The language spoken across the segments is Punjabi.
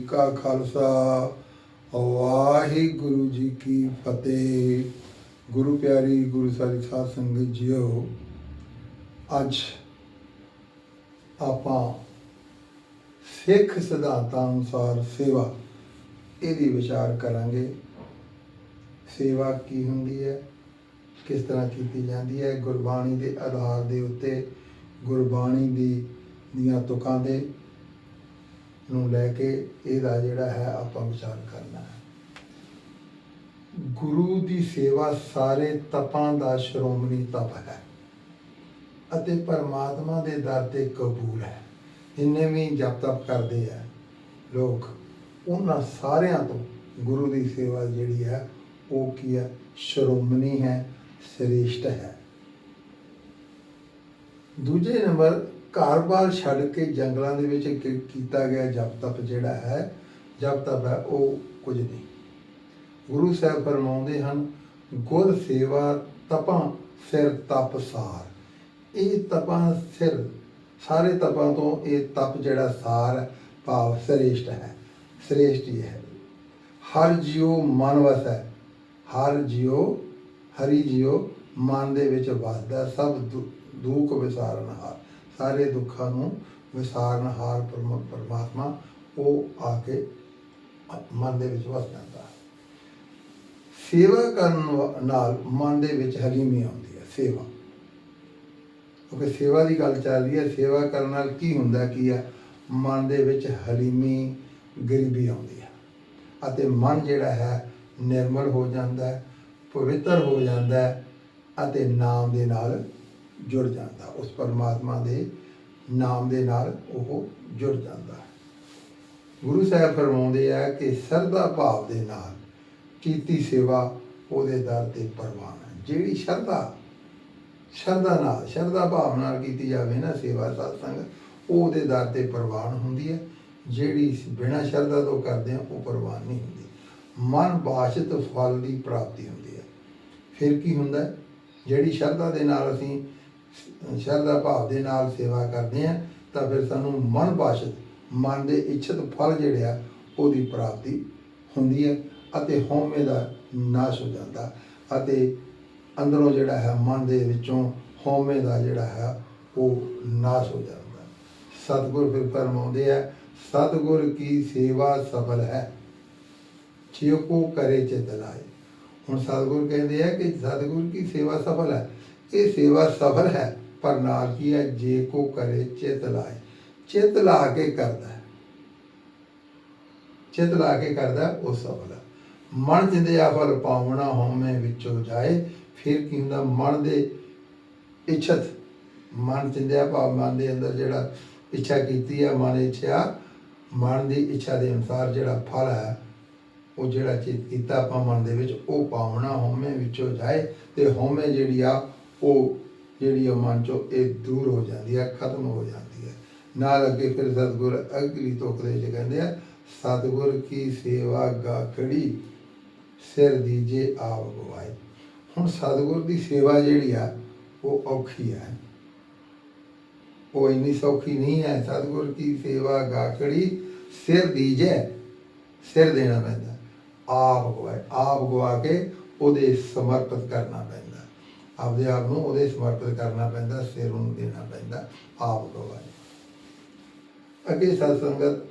ਕਾ ਖਾਲਸਾ। ਵਾਹਿਗੁਰੂ ਜੀ ਕੀ ਫਤਿਹ। ਗੁਰੂ ਪਿਆਰੀ, ਗੁਰੂ ਸਾਰੀ ਸਾਧ ਸੰਗਤ ਜੀਓ, ਅੱਜ ਆਪਾਂ ਸਿੱਖ ਸਿਧਾਂਤਾਂ ਅਨੁਸਾਰ ਸੇਵਾ, ਇਹਦੀ ਵਿਚਾਰ ਕਰਾਂਗੇ। ਸੇਵਾ ਕੀ ਹੁੰਦੀ ਹੈ? ਕਿਸ ਤਰ੍ਹਾਂ ਕੀਤੀ ਜਾਂਦੀ ਹੈ? ਗੁਰਬਾਣੀ ਦੇ ਆਧਾਰ ਦੇ ਉੱਤੇ, ਗੁਰਬਾਣੀ ਦੀ ਦੀਆਂ ਤੁਕਾਂ ਦੇ ਨੂੰ ਲੈ ਕੇ ਇਹਦਾ ਜਿਹੜਾ ਹੈ ਆਪਾਂ ਵਿਚਾਰ ਕਰਨਾ ਹੈ। ਗੁਰੂ ਦੀ ਸੇਵਾ ਸਾਰੇ ਤਪਾਂ ਦਾ ਸ਼੍ਰੋਮਣੀ ਤਪ ਹੈ ਅਤੇ ਪਰਮਾਤਮਾ ਦੇ ਦਰ ਤੇ ਕਬੂਲ ਹੈ। ਜਿੰਨੇ ਵੀ ਜਪ ਤਪ ਕਰਦੇ ਆ ਲੋਕ, ਉਹਨਾਂ ਸਾਰਿਆਂ ਤੋਂ ਗੁਰੂ ਦੀ ਸੇਵਾ ਜਿਹੜੀ ਹੈ, ਉਹ ਕੀ ਹੈ? ਸ਼੍ਰੋਮਣੀ ਹੈ, ਸ੍ਰੇਸ਼ਟ ਹੈ। ਦੂਜੇ ਨੰਬਰ ਘਰ-ਬਾਰ ਛੱਡ ਕੇ ਜੰਗਲਾਂ ਦੇ ਵਿੱਚ ਕੀਤਾ ਗਿਆ ਜਪ ਤਪ ਜਿਹੜਾ ਹੈ ਜਪ ਤਪ ਹੈ ਉਹ ਕੁਝ ਨਹੀਂ। ਗੁਰੂ ਸਾਹਿਬ ਫਰਮਾਉਂਦੇ ਹਨ ਗੁਰ ਸੇਵਾ ਤਪਾਂ ਸਿਰ ਤਪ ਸਾਰ। ਇਹ ਤਪਾਂ ਸਿਰ ਸਾਰੇ ਤਪਾਂ ਤੋਂ ਇਹ ਤਪ ਜਿਹੜਾ ਸਾਰ ਹੈ, ਭਾਵ ਸ੍ਰੇਸ਼ਟ ਹੈ ਸ੍ਰੇਸ਼ਟ ਹੀ ਹੈ। ਹਰ ਜਿਉ ਮਨ ਵਸੈ ਹਰ ਜਿਉ ਹਰੀ ਜਿਉ ਮਨ ਦੇ ਵਿੱਚ ਵਸਦਾ ਸਭ ਦੁ- ਦੁੱਖ ਵਿਸਾਰਨਹਾਰ ਸਾਰੇ ਦੁੱਖਾਂ ਨੂੰ ਵਿਸਾਰਨਹਾਰ ਪਰਮ- ਪਰਮਾਤਮਾ ਉਹ ਆ ਕੇ ਮਨ ਦੇ ਵਿੱਚ ਵਸ ਜਾਂਦਾ। ਹੈ ਸੇਵਾ ਕਰਨ ਵਾ- ਨਾਲ ਮਨ ਦੇ ਵਿੱਚ ਹਲੀਮੀ ਆਉਂਦੀ ਹੈ, ਸੇਵਾ। ਕਿਉਂਕਿ ਸੇਵਾ ਦੀ ਗੱਲ ਚੱਲ ਰਹੀ ਹੈ, ਸੇਵਾ ਕਰਨ ਨਾਲ ਕੀ ਹੁੰਦਾ, ਕੀ ਆ ਮਨ ਦੇ ਵਿੱਚ ਹਲੀਮੀ, ਗਰੀਬੀ ਆਉਂਦੀ ਹੈ। ਅਤੇ ਮਨ ਜਿਹੜਾ ਹੈ, ਨਿਰਮਲ ਹੋ ਜਾਂਦਾ ਹੈ ਪਵਿੱਤਰ ਹੋ ਜਾਂਦਾ ਹੈ ਅਤੇ ਨਾਮ ਦੇ ਨਾਲ ਜੁੜ ਜਾਂਦਾ। ਉਸ ਪਰਮਾਤਮਾ ਦੇ ਨਾਮ ਦੇ ਨਾਲ ਉਹ ਜੁੜ ਜਾਂਦਾ। ਹੈ ਗੁਰੂ ਸਾਹਿਬ ਫਰਮਾਉਂਦੇ ਆ ਕਿ ਸਰਦਾ ਭਾਵ ਦੇ ਨਾਲ ਕੀਤੀ ਸੇਵਾ ਉਹਦੇ ਦਰ ਤੇ ਪ੍ਰਵਾਨ ਹੈ। ਜਿਹੜੀ ਸ਼ਰਧਾ ਸ਼ਰਧਾ ਨਾਲ, ਸ਼ਰਧਾ ਭਾਵ ਨਾਲ ਕੀਤੀ ਜਾਵੇ ਨਾ ਸੇਵਾ ਸਤਸੰਗ ਉਹ ਉਹਦੇ ਦਰ ਤੇ ਪ੍ਰਵਾਨ ਹੁੰਦੀ ਹੈ। ਜਿਹੜੀ ਬਿਨਾਂ ਸ਼ਰਧਾ ਤੋਂ ਕਰਦੇ ਆ, ਉਹ ਪ੍ਰਵਾਨ ਨਹੀਂ ਹੁੰਦੀ। ਮਨ ਬਾਸ਼ਿਤ ਫਲ ਦੀ ਪ੍ਰਾਪਤੀ ਹੁੰਦੀ ਹੈ। ਫਿਰ ਕੀ ਹੁੰਦਾ ਜਿਹੜੀ ਸ਼ਰਧਾ ਦੇ ਨਾਲ ਅਸੀਂ ਸ਼ਰਧਾ ਭਾਵ ਦੇ ਨਾਲ ਸੇਵਾ ਕਰਦੇ ਆ ਤਾਂ ਫਿਰ ਸਾਨੂੰ ਮਨ ਬਾਸ਼ਿਤ ਮਨ ਦੇ ਇੱਛਤ ਫਲ ਜਿਹੜੇ ਆ, ਉਹਦੀ ਪ੍ਰਾਪਤੀ ਹੁੰਦੀ ਹੈ ਅਤੇ ਹਉਮੈ ਦਾ ਨਾਸ਼ ਹੋ ਜਾਂਦਾ ਅਤੇ ਅੰਦਰੋਂ ਜਿਹੜਾ ਹੈ, ਮਨ ਦੇ ਵਿੱਚੋਂ ਹਉਮੈ ਦਾ ਜਿਹੜਾ ਹੈ, ਉਹ ਨਾਸ਼ ਹੋ ਜਾਂਦਾ। ਸਤਿਗੁਰ ਫਿਰ ਫਰਮਾਉਂਦੇ ਆ, ਸਤਿਗੁਰ ਕੀ ਸੇਵਾ ਸਫਲ ਹੈ, ਜਿਉ ਕੋ ਕਰੇ ਚਿਤ ਲਾਏ। ਹੁਣ ਸਤਿਗੁਰ ਕਹਿੰਦੇ ਆ ਕਿ ਸਤਿਗੁਰ ਕੀ ਸੇਵਾ ਸਫਲ ਹੈ? ਇਹ ਸੇਵਾ ਸਫਲ ਹੈ, ਪਰ ਨਾਲ ਕੀ ਹੈ, ਜੇ ਕੋ ਕਰੇ ਚਿਤ ਲਾਏ। ਚਿਤ ਲਾ ਕੇ ਕਰਦਾ ਚਿਤ ਲਾ ਕੇ ਕਰਦਾ ਉਹ ਸਫਲ ਹੈ। ਮਨ ਜਿੰਦੇ ਆਫਲ ਪਾਵਣਾ ਹਉਮੈ ਵਿੱਚੋਂ ਜਾਏ, ਫਿਰ ਕੀ ਹੁੰਦਾ, ਮਨ ਦੇ ਇੱਛਤ। ਮਨ ਚਿੰਦਿਆ ਭਾਵ ਮਨ ਦੇ ਅੰਦਰ ਜਿਹੜਾ ਇੱਛਾ ਕੀਤੀ ਆ, ਮਨ ਇੱਛਾ ਮਨ ਦੀ ਇੱਛਾ ਦੇ ਅਨੁਸਾਰ ਜਿਹੜਾ ਫਲ ਹੈ, ਉਹ ਜਿਹੜਾ ਚਿਤ ਕੀਤਾ ਆਪਾਂ ਮਨ ਦੇ ਵਿੱਚ, ਉਹ ਪਾਵਣਾ ਹਉਮੈ ਵਿੱਚੋਂ ਜਾਏ, ਤੇ ਹਉਮੈ ਜਿਹੜੀ ਆ ਉਹ ਜਿਹੜੀ ਆ ਮਨ ਚੋਂ ਇਹ ਦੂਰ ਹੋ ਜਾਂਦੀ ਹੈ ਖਤਮ ਹੋ ਜਾਂਦੀ ਹੈ ਨਾਲ ਅੱਗੇ ਫਿਰ ਸਤਿਗੁਰ ਅਗਲੀ ਤੁਕ 'ਚ ਕਹਿੰਦੇ ਆ, ਸਤਿਗੁਰ ਕੀ ਸੇਵਾ ਗਾਖੜੀ ਸਿਰ ਦੀਜੇ ਆਪ ਗਵਾਏ ਹੁਣ ਸਤਿਗੁਰ ਦੀ ਸੇਵਾ ਜਿਹੜੀ ਆ, ਉਹ ਔਖੀ ਹੈ ਉਹ ਇੰਨੀ ਸੌਖੀ ਨਹੀਂ ਹੈ। ਸਤਿਗੁਰ ਕੀ ਸੇਵਾ ਗਾਖੜੀ ਸਿਰ ਦੀਜੇ ਸਿਰ ਦੇਣਾ ਪੈਂਦਾ। ਆਪ ਗਵਾਏ, ਆਪ ਗਵਾ ਕੇ ਉਹਦੇ ਸਮਰਪਿਤ ਕਰਨਾ ਪੈਂਦਾ। ਆਪਦੇ ਆਪ ਨੂੰ ਉਹਦੇ ਸਮਰਪਿਤ ਕਰਨਾ ਪੈਂਦਾ, ਸਿਰ ਨੂੰ ਦੇਣਾ ਪੈਂਦਾ, ਆਪ ਗਵਾਏ ਅੱਗੇ ਸਾਧ ਸੰਗਤ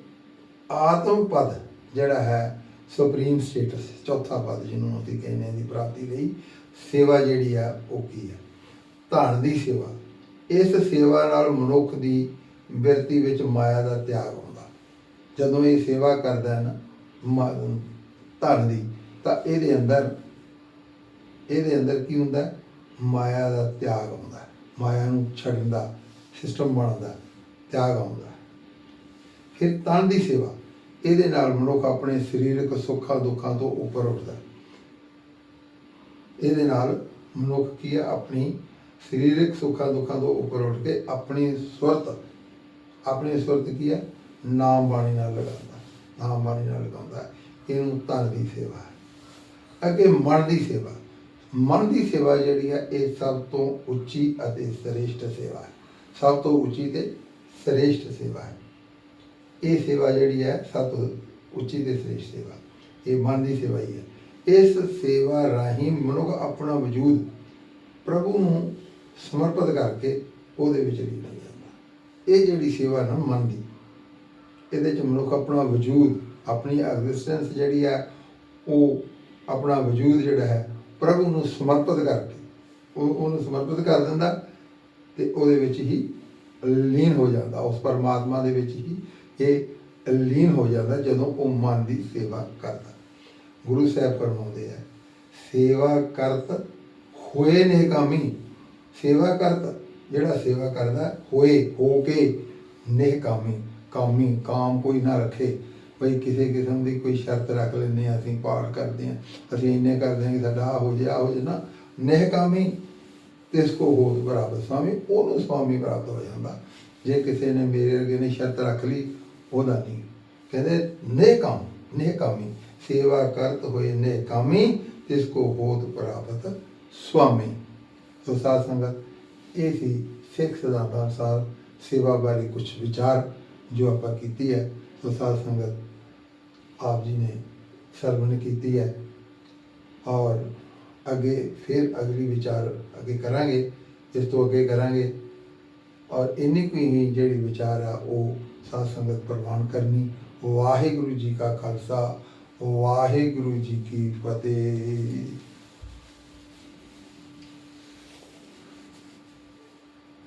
ਆਤਮ ਪਦ ਜਿਹੜਾ ਹੈ, ਸੁਪਰੀਮ ਸਟੇਟਸ, ਚੌਥਾ ਪਦ ਜਿਹਨੂੰ ਅਸੀਂ ਕਹਿੰਦੇ ਦੀ ਪ੍ਰਾਪਤੀ ਲਈ, ਸੇਵਾ ਜਿਹੜੀ ਆ, ਉਹ ਕੀ ਹੈ ਧਨ ਦੀ ਸੇਵਾ। ਇਸ ਸੇਵਾ ਨਾਲ ਮਨੁੱਖ ਦੀ ਬਿਰਤੀ ਵਿੱਚ ਮਾਇਆ ਦਾ ਤਿਆਗ ਹੁੰਦਾ। ਜਦੋਂ ਇਹ ਸੇਵਾ ਕਰਦਾ ਹੈ ਨਾ ਧਨ ਦੀ, ਤਾਂ ਇਹਦੇ ਅੰਦਰ ਇਹਦੇ ਅੰਦਰ ਕੀ ਹੁੰਦਾ? ਮਾਇਆ ਦਾ ਤਿਆਗ ਆਉਂਦਾ ਮਾਇਆ ਨੂੰ ਛੱਡਣ ਦਾ ਸਿਸਟਮ ਬਣਦਾ ਤਿਆਗ ਆਉਂਦਾ ਫਿਰ ਤਨ ਦੀ ਸੇਵਾ, ਇਹਦੇ ਨਾਲ ਮਨੁੱਖ ਆਪਣੇ ਸਰੀਰਕ ਸੁੱਖਾਂ ਦੁੱਖਾਂ ਤੋਂ ਉੱਪਰ ਉੱਠਦਾ ਇਹਦੇ ਨਾਲ ਮਨੁੱਖ ਕੀ ਹੈ? ਆਪਣੀ ਸਰੀਰਕ ਸੁੱਖਾਂ ਦੁੱਖਾਂ ਤੋਂ ਉੱਪਰ ਉੱਠ ਕੇ ਆਪਣੀ ਸੁਰਤ ਆਪਣੀ ਸੁਰਤ ਕੀ ਹੈ? ਨਾਮ ਬਾਣੀ ਨਾਲ ਲਗਾਉਂਦਾ ਨਾਮ ਬਾਣੀ ਨਾਲ ਲਗਾਉਂਦਾ ਇਹਨੂੰ ਧਨ ਦੀ ਸੇਵਾ ਅੱਗੇ ਮਨ ਦੀ ਸੇਵਾ ਮਨ ਦੀ ਸੇਵਾ ਜਿਹੜੀ ਹੈ, ਇਹ ਸਭ ਤੋਂ ਉੱਚੀ ਅਤੇ ਸ੍ਰੇਸ਼ਟ ਸੇਵਾ ਹੈ। ਸਭ ਤੋਂ ਉੱਚੀ ਤੇ ਸ੍ਰੇਸ਼ਟ ਸੇਵਾ ਹੈ। ਇਹ ਸੇਵਾ ਜਿਹੜੀ ਹੈ, ਸਭ ਤੋਂ ਉੱਚੀ ਤੇ ਸ੍ਰੇਸ਼ਟ ਸੇਵਾ ਇਹ ਮਨ ਦੀ ਸੇਵਾ ਹੀ ਹੈ। ਇਸ ਸੇਵਾ ਰਾਹੀਂ ਮਨੁੱਖ ਆਪਣਾ ਵਜੂਦ ਪ੍ਰਭੂ ਨੂੰ ਸਮਰਪਿਤ ਕਰਕੇ ਉਹਦੇ ਵਿੱਚ ਲੀਨ ਹੋ ਜਾਂਦਾ ਇਹ ਜਿਹੜੀ ਸੇਵਾ ਨਾ, ਮਨ ਦੀ, ਇਹਦੇ ਚ ਮਨੁੱਖ ਆਪਣਾ ਵਜੂਦ, ਆਪਣੀ ਐਗਜ਼ਿਸਟੈਂਸ ਜਿਹੜੀ ਹੈ, ਉਹ ਆਪਣਾ ਵਜੂਦ ਜਿਹੜਾ ਹੈ ਪ੍ਰਭੂ ਨੂੰ ਸਮਰਪਿਤ ਕਰਕੇ ਉਹ ਉਹਨੂੰ ਸਮਰਪਿਤ ਕਰ ਦਿੰਦਾ ਤੇ ਉਹਦੇ ਵਿੱਚ ਹੀ ਲੀਨ ਹੋ ਜਾਂਦਾ। ਉਸ ਪਰਮਾਤਮਾ ਦੇ ਵਿੱਚ ਹੀ ਇਹ ਲੀਨ ਹੋ ਜਾਂਦਾ ਜਦੋਂ ਉਹ ਮਨ ਦੀ ਸੇਵਾ ਕਰਦਾ। ਗੁਰੂ ਸਾਹਿਬ ਫਰਮਾਉਂਦੇ ਆ, ਸੇਵਾ ਕਰਤ ਹੋਏ ਨੇ ਕਾਮੀ ਸੇਵਾ ਕਰਤ, ਜਿਹੜਾ ਸੇਵਾ ਕਰਦਾ ਹੋਏ, ਹੋ ਕੇ ਨੇਹ ਕਾਮੀ ਕਾਮੀ ਕਾਮ ਕੋਈ ਨਾ ਰੱਖੇ। ਬਈ ਕਿਸੇ ਕਿਸਮ ਦੀ ਕੋਈ ਸ਼ਰਤ ਰੱਖ ਲੈਂਦੇ ਹਾਂ, ਅਸੀਂ ਪਾਠ ਕਰਦੇ ਹਾਂ, ਅਸੀਂ ਇੰਨੇ ਕਰਦੇ ਹਾਂ ਕਿ ਸਾਡਾ ਆਹ ਹੋ ਜਾ ਹੋ ਜਾ ਨਾ ਨੇਹ ਕਾਮੀ ਤਿਸ ਕੋ ਹੋਤ ਬਰਾਬਰ, ਸਵਾਮੀ, ਉਹਨੂੰ ਸਵਾਮੀ ਪ੍ਰਾਪਤ ਹੋ ਜਾਂਦਾ। ਜੇ ਕਿਸੇ ਨੇ ਮੇਰੇ ਅੱਗੇ ਨੇ ਸ਼ਰਤ ਰੱਖ ਲਈ, ਉਹਦਾ ਨਹੀਂ। ਕਹਿੰਦੇ ਨੇਹ ਨਿਹਕਾਮੀ, ਸੇਵਾ ਕਰਤ ਹੋਏ ਨੇਹ ਕਾਮੀ ਤਿਸ ਕੋ ਹੋਤ ਪ੍ਰਾਪਤ ਸਵਾਮੀ। ਸੋ ਸਾਧ ਸੰਗਤ, ਇਹ ਸੀ ਸਿੱਖ ਸਿਧਾਂਤਾਂ ਅਨੁਸਾਰ ਸੇਵਾ ਬਾਰੇ ਕੁਝ ਵਿਚਾਰ ਜੋ ਆਪਾਂ ਕੀਤੀ ਹੈ। ਸੋ ਸਾਧ ਸੰਗਤ ਆਪ ਜੀ ਨੇ ਸਰਵਣ ਕੀਤੀ ਹੈ ਔਰ ਅੱਗੇ ਫਿਰ ਅਗਲੀ ਵਿਚਾਰ ਅੱਗੇ ਕਰਾਂਗੇ ਇਸ ਤੋਂ ਅੱਗੇ ਕਰਾਂਗੇ। ਔਰ ਇੰਨੀ ਕੁ ਹੀ ਜਿਹੜੀ ਵਿਚਾਰ ਆ, ਉਹ ਸਾਧ ਸੰਗਤ ਪ੍ਰਵਾਨ ਕਰਨੀ। ਵਾਹਿਗੁਰੂ ਜੀ ਕਾ ਖਾਲਸਾ, ਵਾਹਿਗੁਰੂ ਜੀ ਕੀ ਫਤਿਹ।